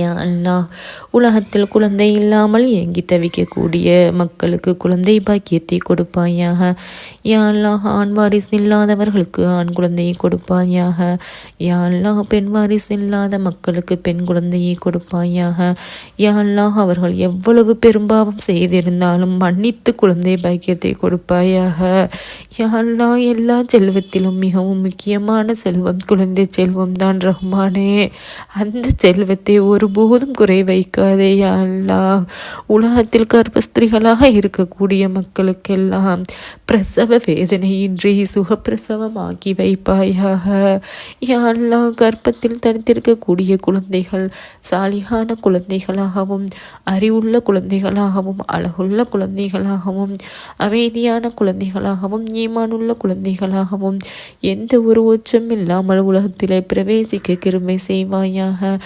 யா அல்லாஹ். உலகத்தில் குழந்தை இல்லாமல் ஏங்கி தவிக்கக்கூடிய மக்களுக்கு குழந்தை பாக்கியத்தை கொடுப்பாயாக. யா அல்லாஹ் ஆண் வாரிசு இல்லாதவர்களுக்கு ஆண் குழந்தையை கொடுப்பாயாக. யா அல்லாஹ் பெண் வாரிசு இல்லாத மக்களுக்கு பெண் குழந்தையை கொடுப்பாயாக. யா அல்லாஹ் அவர்கள் எவ்வளவு பெரும்பாவம் செய்திருந்தாலும் மன்னித்து குழந்தை பாக்கியத்தை கொடுப்பாயாக. யா அல்லாஹ் எல்லா செல்வத்திலும் மிகவும் முக்கியமான செல்வம் குழந்தை செல்வம் தான் ரஹ்மானே. அந்த செல்வத்தை ஒரு ஒருபோதும் குறை வைக்காதே யா உலகத்தில் கர்ப்பஸ்திரிகளாக இருக்கக்கூடிய மக்களுக்கெல்லாம் பிரசவ வேதனையின்றி சுகப்பிரசவமாக்கி வைப்பாயாக. யாழ்லா கர்ப்பத்தில் தனித்திருக்கக்கூடிய குழந்தைகள் சாலிகான குழந்தைகளாகவும் அறிவுள்ள குழந்தைகளாகவும் அழகுள்ள குழந்தைகளாகவும் அமைதியான குழந்தைகளாகவும் ஈமானுள்ள குழந்தைகளாகவும் எந்த ஒரு உச்சம் இல்லாமல் உலகத்திலே பிரவேசிக்க கிருமை செய்வாயாக.